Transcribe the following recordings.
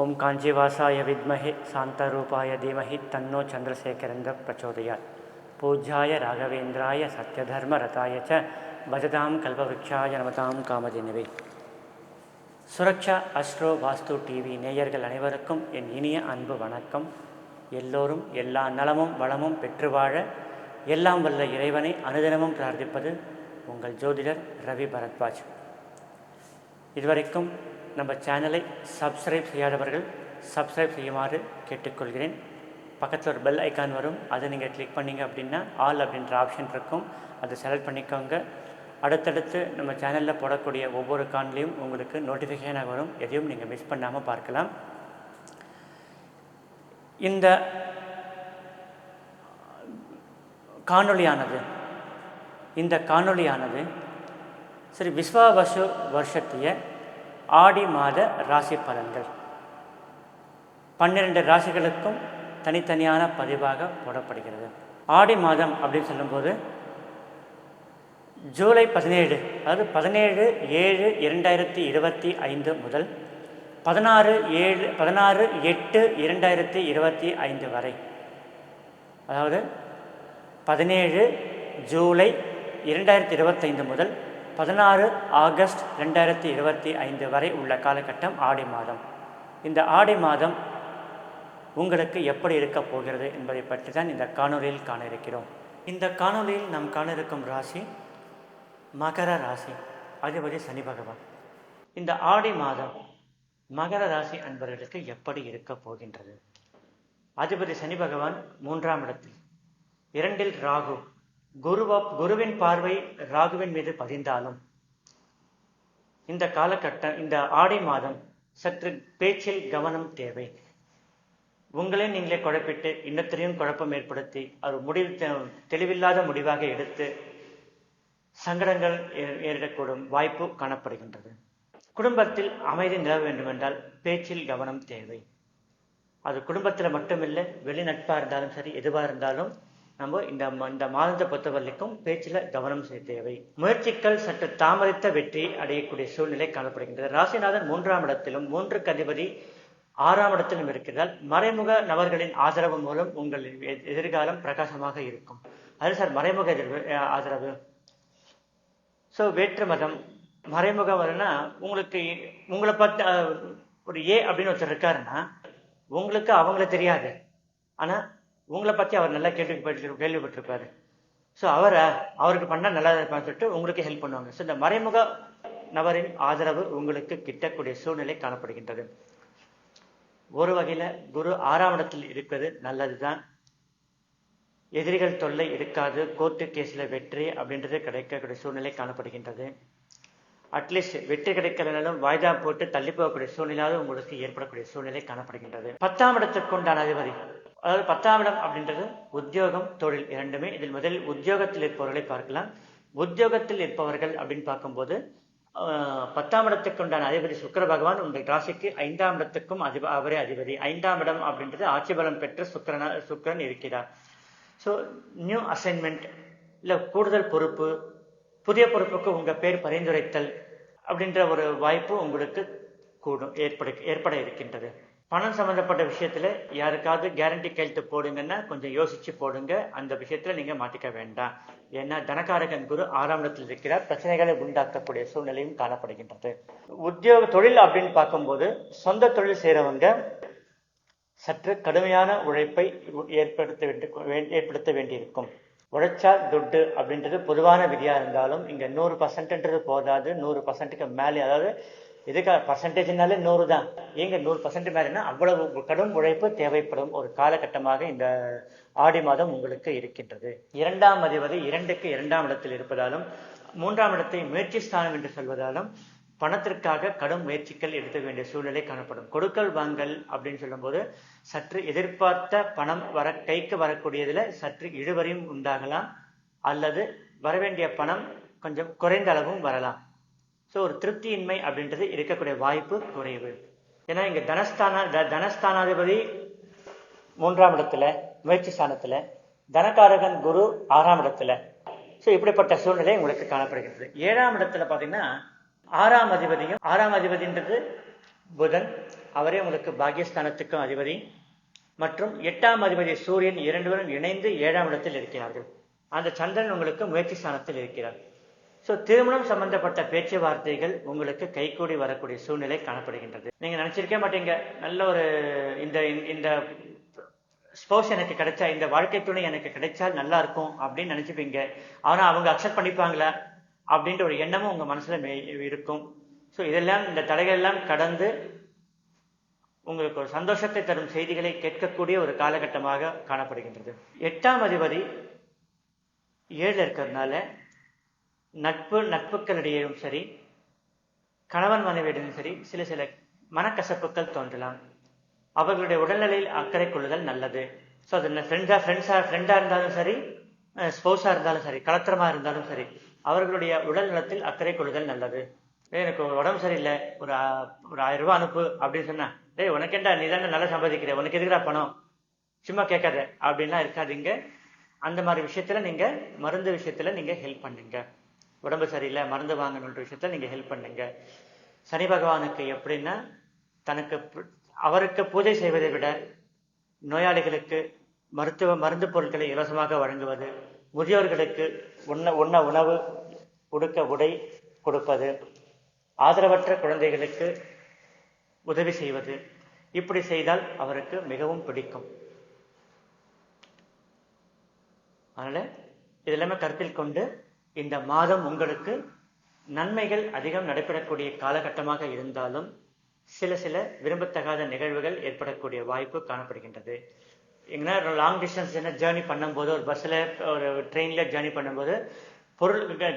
ஓம் காஞ்சிவாசாய வித்மஹே சாந்தரூபாய தீமஹி தன்னோ சந்திரசேகரந்த பிரச்சோதயாத். பூஜ்யாய ராகவேந்திராய சத்யதர்ம ரதாய ச பஜதாம் கல்பவிருக்ஷாய நமதாம் காமதேனுவே. சுரக்ஷா அஸ்ட்ரோ வாஸ்து டிவி நேயர்கள் அனைவருக்கும் என் இனிய அன்பு வணக்கம். எல்லோரும் எல்லா நலமும் வளமும் பெற்று வாழ எல்லாம் வல்ல இறைவனை அனுதினமும் பிரார்த்திப்பது உங்கள் ஜோதிடர் ரவி பரத்வாஜ். இதுவரைக்கும் நம்ம சேனலை சப்ஸ்கிரைப் செய்யாதவர்கள் சப்ஸ்கிரைப் செய்யுமாறு கேட்டுக்கொள்கிறேன். பக்கத்தில் ஒரு பெல் ஐக்கான் வரும். அதை நீங்கள் கிளிக் பண்ணீங்க அப்படின்னா ஆல் அப்படின்ற ஆப்ஷன் இருக்கும். அதை செலக்ட் பண்ணிக்கோங்க. அடுத்தடுத்து நம்ம சேனலில் போடக்கூடிய ஒவ்வொரு காணொலியும் உங்களுக்கு நோட்டிஃபிகேஷனாக வரும். எதையும் நீங்கள் மிஸ் பண்ணாமல் பார்க்கலாம். இந்த காணொளியானது இந்த காணொளியானது சரி விஸ்வாவசு வருஷத்திய ஆடி மாத ராசி பலன்கள். பன்னிரண்டு ராசிகளுக்கும் தனித்தனியான பதிவாக போடப்படுகிறது. ஆடி மாதம் அப்படின்னு சொல்லும்போது ஜூலை பதினேழு அதாவது பதினேழு ஏழு இரண்டாயிரத்தி இருபத்தி ஐந்து முதல் பதினாறு ஏழு பதினாறு எட்டு இரண்டாயிரத்தி இருபத்தி ஐந்து வரை. அதாவது பதினேழு ஜூலை இரண்டாயிரத்தி இருபத்தைந்து முதல் பதினாறு ஆகஸ்ட் ரெண்டாயிரத்தி இருபத்தி ஐந்து வரை உள்ள காலகட்டம் ஆடி மாதம். இந்த ஆடி மாதம் உங்களுக்கு எப்படி இருக்கப் போகிறது என்பதை பற்றி தான் இந்த காணொலியில் காண இருக்கிறோம் இந்த காணொலியில் நாம் காண இருக்கும் ராசி மகர ராசி அதிபதி சனி பகவான். இந்த ஆடி மாதம் மகர ராசி அன்பர்களுக்கு எப்படி இருக்கப் போகின்றது? அதிபதி சனி பகவான் மூன்றாம் இடத்தில் இரண்டில் ராகு குருவ குருவின் பார்வை ராகுவின் மீது பதிந்தாலும் இந்த காலகட்டம் இந்த ஆடை மாதம் சற்று பேச்சில் கவனம் தேவை. உங்களே நீங்களே குழப்பிட்டு இன்னத்திலையும் குழப்பம் ஏற்படுத்தி அது முடிவு தெ- தெளிவில்லாத முடிவாக எடுத்து சங்கடங்கள் ஏ- ஏற்படக்கூடும் வாய்ப்பு காணப்படுகின்றது. குடும்பத்தில் அமைதி நிலவ வேண்டுமென்றால் பேச்சில் கவனம் தேவை. அது குடும்பத்தில் மட்டுமில்லை வெளிநட்பாக இருந்தாலும் சரி எதுவாக இருந்தாலும் நம்ம இந்த ம- இந்த மாதத்தை பொறுத்தவரைக்கும் பேச்சில் கவனம் செய்ய தேவை. முயற்சிகள் சற்று தாமதித்த வெற்றி அடையக்கூடிய சூழ்நிலை காணப்படுகின்றது. ராசிநாதன் மூன்றாம் இடத்திலும் மூன்று அதிபதி ஆறாம் இடத்திலும் இருக்கிறதால் மறைமுக நபர்களின் ஆதரவு மூலம் உங்கள் எதிர்காலம் பிரகாசமாக இருக்கும். அது சார் மறைமுக எதிர்வு ஆதரவு? ஸோ வேற்று மதம். மறைமுகம் வரும்னா உங்களுக்கு உங்களை பார்த்து ஒரு ஏ அப்படின்னு ஒருத்தர் இருக்காருன்னா உங்களுக்கு அவங்கள தெரியாது. ஆனா உங்களை பற்றி அவர் நல்லா கேள்விப்பட்டு கேள்விப்பட்டிருப்பாரு. ஸோ அவரை அவருக்கு பண்ணால் நல்லா இருப்பான்னு சொல்லிட்டு உங்களுக்கு ஹெல்ப் பண்ணுவாங்க. ஸோ இந்த மறைமுக நபரின் ஆதரவு உங்களுக்கு கிட்டக்கூடிய சூழ்நிலை காணப்படுகின்றது. ஒரு வகையில் குரு ஆறாம் இடத்தில் இருப்பது நல்லதுதான். எதிரிகள் தொல்லை இருக்காது கோர்ட்டு கேஸில் வெற்றி அப்படின்றது கிடைக்கக்கூடிய சூழ்நிலை காணப்படுகின்றது. அட்லீஸ்ட் வெற்றி கிடைக்கிறனாலும் வாய்தா போட்டு தள்ளி போகக்கூடிய சூழ்நிலையாவது உங்களுக்கு ஏற்படக்கூடிய சூழ்நிலை காணப்படுகின்றது. பத்தாம் இடத்திற்கு உண்டான அதிபதி. அதாவது பத்தாம் இடம் அப்படின்றது உத்தியோகம் தொழில் இரண்டுமே. இதில் முதலில் உத்தியோகத்தில் இருப்பவர்களை பார்க்கலாம். உத்தியோகத்தில் இருப்பவர்கள் அப்படின்னு பார்க்கும்போது பத்தாம் இடத்துக்கு உண்டான அதிபதி சுக்கிர பகவான் உங்கள் ராசிக்கு ஐந்தாம் இடத்துக்கும் அதிப அவரே அதிபதி. ஐந்தாம் இடம் அப்படின்றது ஆட்சி பலம் பெற்ற சுக்கரன சுக்கரன் இருக்கிறார். ஸோ நியூ அசைன்மெண்ட் இல்லை கூடுதல் பொறுப்பு புதிய பொறுப்புக்கு உங்கள் பேர் பரிந்துரைத்தல் அப்படின்ற ஒரு வாய்ப்பு உங்களுக்கு கூடும் ஏற்பட ஏற்பட இருக்கின்றது. பணம் சம்பந்தப்பட்ட விஷயத்துல யாருக்காவது கேரண்டி கையெழுத்து போடுங்கன்னா கொஞ்சம் யோசிச்சு போடுங்க. அந்த விஷயத்துல நீங்க மாட்டிக்க வேண்டாம். ஏன்னா தனகாரகன் குரு ஆறாம் இடத்தில் இருக்கிறார். பிரச்சனைகளை உண்டாக்கக்கூடிய சூழ்நிலையும் காணப்படுகின்றது. உத்தியோக தொழில் அப்படின்னு பார்க்கும்போது சொந்த தொழில் செய்கிறவங்க சற்று கடுமையான உழைப்பை ஏற்படுத்த வேண்டி ஏற்படுத்த வேண்டியிருக்கும். உழைச்சா துட்டு அப்படின்றது பொதுவான விதியா இருந்தாலும் இங்க நூறு பர்சன்ட்ன்றது போதாது. நூறு பர்சன்ட்டுக்கு மேலே அதாவது இதுக்கு பர்சன்டேஜ்னாலே நூறு தான். ஏங்க நூறு பர்சன்ட் மேலேனா அவ்வளவு கடும் உழைப்பு தேவைப்படும் ஒரு காலகட்டமாக இந்த ஆடி மாதம் உங்களுக்கு இருக்கின்றது. இரண்டாம் அதிபதி இரண்டுக்கு இரண்டாம் இடத்தில் இருப்பதாலும் மூன்றாம் இடத்தை முயற்சி ஸ்தானம் என்று சொல்வதாலும் பணத்திற்காக கடும் முயற்சிகள் எடுக்க வேண்டிய சூழ்நிலை காணப்படும். கொடுக்கல் வாங்கல் அப்படின்னு சொல்லும்போது சற்று எதிர்பார்த்த பணம் வர கைக்கு வரக்கூடியதுல சற்று இழுவரையும் உண்டாகலாம். அல்லது வரவேண்டிய பணம் கொஞ்சம் குறைந்த அளவும் வரலாம். ஸோ ஒரு திருப்தியின்மை அப்படின்றது இருக்கக்கூடிய வாய்ப்பு குறைவு. ஏன்னா இங்க தனஸ்தான தனஸ்தானாதிபதி மூன்றாம் இடத்துல முயற்சி ஸ்தானத்தில் தனகாரகன் குரு ஆறாம் இடத்துல. ஸோ இப்படிப்பட்ட சூழ்நிலை உங்களுக்கு காணப்படுகிறது. ஏழாம் இடத்துல பார்த்தீங்கன்னா ஆறாம் அதிபதியும் ஆறாம் அதிபதின்றது புதன். அவரே உங்களுக்கு பாகியஸ்தானத்துக்கும் அதிபதி. மற்றும் எட்டாம் அதிபதி சூரியன் இரண்டுவரும் இணைந்து ஏழாம் இடத்தில் இருக்கிறார்கள். அந்த சந்திரன் உங்களுக்கு முயற்சி ஸ்தானத்தில் இருக்கிறார். ஸோ திருமணம் சம்பந்தப்பட்ட பேச்சுவார்த்தைகள் உங்களுக்கு கைகூடி வரக்கூடிய சூழ்நிலை காணப்படுகின்றது. நீங்க நினச்சிருக்க மாட்டீங்க நல்ல ஒரு இந்த இந்த ஸ்போஸ் எனக்கு கிடைச்சா இந்த வாழ்க்கை துணை எனக்கு கிடைச்சால் நல்லா இருக்கும் அப்படின்னு நினைச்சுப்பீங்க. ஆனா அவங்க அக்செப்ட் பண்ணிப்பாங்களா? அப்படின்ற ஒரு எண்ணமும் உங்க மனசுல மே- இருக்கும். ஸோ இதெல்லாம் இந்த தடைகள் எல்லாம் கடந்து உங்களுக்கு ஒரு சந்தோஷத்தை தரும் செய்திகளை கேட்கக்கூடிய ஒரு காலகட்டமாக காணப்படுகின்றது. எட்டாம் அதிபதி ஏழு இருக்கிறதுனால நட்பு நட்புகளிடையும் சரி கணவன் மனைவியிடமும் சரி சில சில மனக்கசப்புகள் தோன்றலாம். அவர்களுடைய உடல்நிலையில் அக்கறை கொள்ளுதல் நல்லது. ஸோ அது ஃப்ரெண்ட்ஸா ஃப்ரெண்ட்ஸா ஃப்ரெண்டா இருந்தாலும் சரி ஸ்போர்ட்ஸாக இருந்தாலும் சரி கலத்திரமா இருந்தாலும் சரி அவர்களுடைய உடல் நலத்தில் அக்கறை கொள்ளுதல் நல்லது. எனக்கு உடம்பு சரியில்லை ஒரு ஒரு ஆயிரம் ரூபாய் அனுப்பு அப்படின்னு சொன்னா டேய் உனக்கேண்டா நீ தானே நல்லா சம்பாதிக்கிற உனக்கு எதுக்குடா பணம்? சும்மா கேட்காத அப்படின்லாம் இருக்காதீங்க. அந்த மாதிரி விஷயத்துல நீங்க மருந்து விஷயத்துல நீங்க ஹெல்ப் பண்ணுங்க. உடம்பு சரியில்லை மருந்து வாங்கணுன்ற விஷயத்தில் நீங்கள் ஹெல்ப் பண்ணுங்க. சனி பகவானுக்கு எப்படின்னா தனக்கு அவருக்கு பூஜை செய்வதை விட நோயாளிகளுக்கு மருத்துவ மருந்து பொருட்களை இலவசமாக வழங்குவது முதியோர்களுக்கு உண்ண உண்ண உணவு உடுக்க உடை கொடுப்பது ஆதரவற்ற குழந்தைகளுக்கு உதவி செய்வது. இப்படி செய்தால் அவருக்கு மிகவும் பிடிக்கும். அதனால் இதெல்லாமே கருத்தில் கொண்டு இந்த மாதம் உங்களுக்கு நன்மைகள் அதிகம் நடைபெறக்கூடிய காலகட்டமாக இருந்தாலும் சில சில விரும்பத்தகாத நிகழ்வுகள் ஏற்படக்கூடிய வாய்ப்பு காணப்படுகின்றது. எங்கன்னா லாங் டிஸ்டன்ஸ் என்ன ஜேர்னி பண்ணும்போது ஒரு பஸ்ஸில் ஒரு ட்ரெயினில் ஜேர்னி பண்ணும்போது பொருள் க-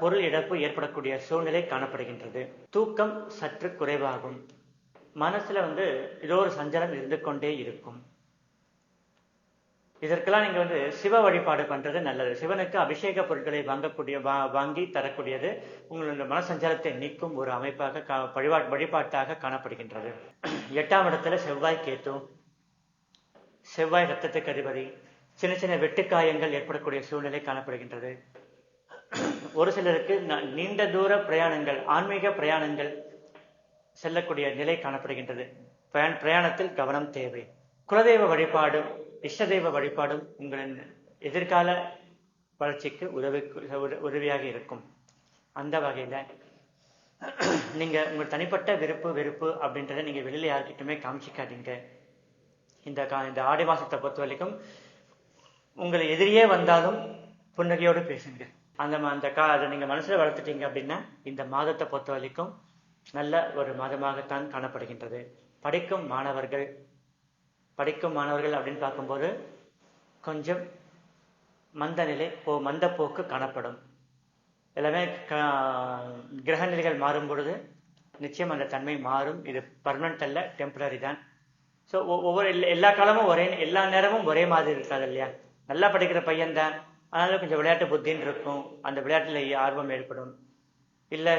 பொருள் இழப்பு ஏற்படக்கூடிய சூழ்நிலை காணப்படுகின்றது. தூக்கம் சற்று குறைவாகும். மனசில் வந்து ஏதோ ஒரு சஞ்சலம் இருந்து கொண்டே இருக்கும். இதற்கெல்லாம் நீங்க வந்து சிவ வழிபாடு பண்றது நல்லது. சிவனுக்கு அபிஷேக பொருட்களை வாங்கக்கூடிய வா- வாங்கி தரக்கூடியது உங்களுடைய மனசஞ்சலத்தை நீக்கும் ஒரு அமைப்பாக கா- வழிபா- வழிபாட்டாக காணப்படுகின்றது. எட்டாம் இடத்துல செவ்வாய் கேத்து செவ்வாய் ரத்தத்துக்கு அதிபதி. சின்ன சின்ன வெட்டுக்காயங்கள் ஏற்படக்கூடிய சூழ்நிலை காணப்படுகின்றது. ஒரு சிலருக்கு ந- நீண்ட தூர பிரயாணங்கள் ஆன்மீக பிரயாணங்கள் செல்லக்கூடிய நிலை காணப்படுகின்றது. பிரயாணத்தில் கவனம் தேவை. குலதெய்வ வழிபாடு இஷ்டதெய்வ வழிபாடும் உங்களின் எதிர்கால வளர்ச்சிக்கு உதவி உத- உதவியாக இருக்கும். அந்த வகையில் நீங்கள் உங்கள் தனிப்பட்ட விருப்பு வெறுப்பு அப்படின்றத நீங்கள் வெளியில் யார்கிட்டுமே காமிச்சிக்காதீங்க. இந்த கா- இந்த ஆடி மாதத்தை பொறுத்த வரைக்கும் உங்களை எதிரியே வந்தாலும் புன்னகையோடு பேசுங்க அந்த ம- அந்த கா அதை நீங்கள் மனசில் வளர்த்துட்டீங்க அப்படின்னா இந்த மாதத்தை பொறுத்த வரைக்கும் நல்ல ஒரு மாதமாகத்தான் காணப்படுகின்றது. படிக்கும் மாணவர்கள் படிக்கும் மாணவர்கள் அப்படின்னு பார்க்கும்போது கொஞ்சம் மந்த நிலை போ மந்த போக்கு காணப்படும். எல்லாமே க- மாறும் பொழுது நிச்சயம் அந்த தன்மை மாறும். இது பர்மனன்ட் அல்ல டெம்பரரி தான். ஸோ ஒவ்வொரு எல்லா- எல்லா காலமும் ஒரே எல்லா நேரமும் ஒரே மாதிரி இருக்காது இல்லையா? நல்லா படிக்கிற பையன் தான் அதனால கொஞ்சம் விளையாட்டு புத்தின்னு இருக்கும். அந்த விளையாட்டுல ஆர்வம் ஏற்படும். இல்லை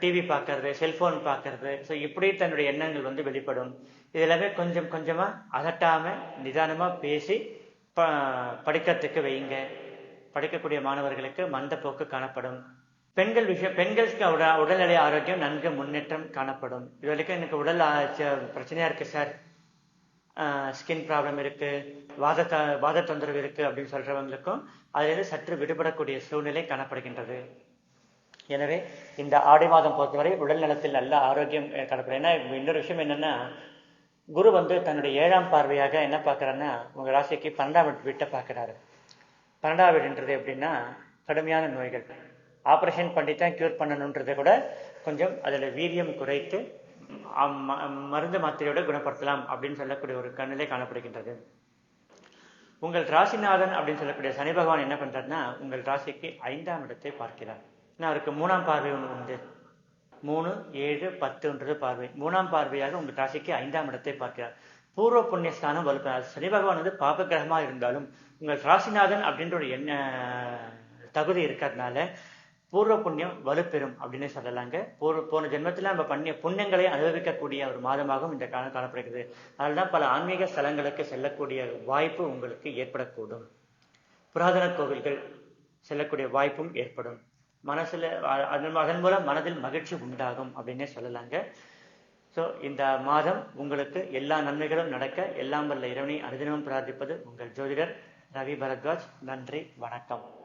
டிவி பார்க்கறது செல்போன் பார்க்கறது ஸோ இப்படி தன்னுடைய எண்ணங்கள் வந்து வெளிப்படும். இது எல்லாமே கொஞ்சம் கொஞ்சமாக அதட்டாமல் நிதானமாக பேசி ப படிக்கிறதுக்கு வைங்க. படிக்கக்கூடிய மாணவர்களுக்கு மந்தப்போக்கு காணப்படும். பெண்கள் விஷயம் பெண்களுக்கு உட- உடல்நிலை ஆரோக்கியம் நன்கு முன்னேற்றம் காணப்படும். இது வரைக்கும் எனக்கு உடல் ஆ- இருக்குது சார் ஸ்கின் ப்ராப்ளம் இருக்குது வாத த- வாத தொந்தரவு இருக்குது அப்படின்னு சொல்கிறவங்களுக்கும் அதிலிருந்து சற்று விடுபடக்கூடிய சூழ்நிலை காணப்படுகின்றது. எனவே இந்த ஆடி மாதம் பொறுத்தவரை உடல் நலத்தில் நல்ல ஆரோக்கியம் கடப்படும் ஏன்னா இன்னொரு விஷயம் என்னன்னா குரு வந்து தன்னுடைய ஏழாம் பார்வையாக என்ன பார்க்கறாருன்னா உங்க ராசிக்கு பன்னெண்டாம் வீட்டை பார்க்கறாரு. பன்னெண்டாம் வீடுன்றது எப்படின்னா கடுமையான நோய்கள். ஆப்ரேஷன் பண்ணி தான் கியூர் பண்ணணுன்றதை கூட கொஞ்சம் அதில் வீரியம் குறைத்து மருந்து மாத்திரையோட குணப்படுத்தலாம் அப்படின்னு சொல்லக்கூடிய ஒரு கண்ணிலே காணப்படுகின்றது. உங்கள் ராசிநாதன் அப்படின்னு சொல்லக்கூடிய சனி பகவான் என்ன பண்றாருன்னா உங்கள் ராசிக்கு ஐந்தாம் இடத்தை பார்க்கிறார். ஏன்னா அவருக்கு மூணாம் பார்வை ஒன்று உண்டு. மூணு ஏழு பத்துன்றது பார்வை. மூணாம் பார்வையாக உங்கள் ராசிக்கு ஐந்தாம் இடத்தை பார்க்கிறார். பூர்வ புண்ணியஸ்தானம் வலுப்பினார் சனி பகவான் வந்து பாப கிரகமாக இருந்தாலும் உங்கள் ராசிநாதன் அப்படின்ற ஒரு எண்ண தகுதி இருக்கிறதுனால பூர்வ புண்ணியம் வலுப்பெறும் அப்படின்னு சொல்லலாங்க. பூர்வ போன ஜென்மத்தில் நம்ம பண்ணிய புண்ணியங்களை அனுபவிக்கக்கூடிய ஒரு மாதமாகவும் இந்த காலம் காணப்படுகிறது. அதனால்தான் பல ஆன்மீக ஸ்தலங்களுக்கு செல்லக்கூடிய வாய்ப்பு உங்களுக்கு ஏற்படக்கூடும். புராதன கோவில்கள் செல்லக்கூடிய வாய்ப்பும் ஏற்படும். மனசுல அதன் அதன் மூலம் மனதில் மகிழ்ச்சி உண்டாகும் அப்படின்னே சொல்லலாங்க. ஸோ இந்த மாதம் உங்களுக்கு எல்லா நன்மைகளும் நடக்க எல்லாம் வல்ல இறைவனை அனுதினமும் பிரார்த்திப்பது உங்கள் ஜோதிடர் ரவி பரத்வாஜ். நன்றி வணக்கம்.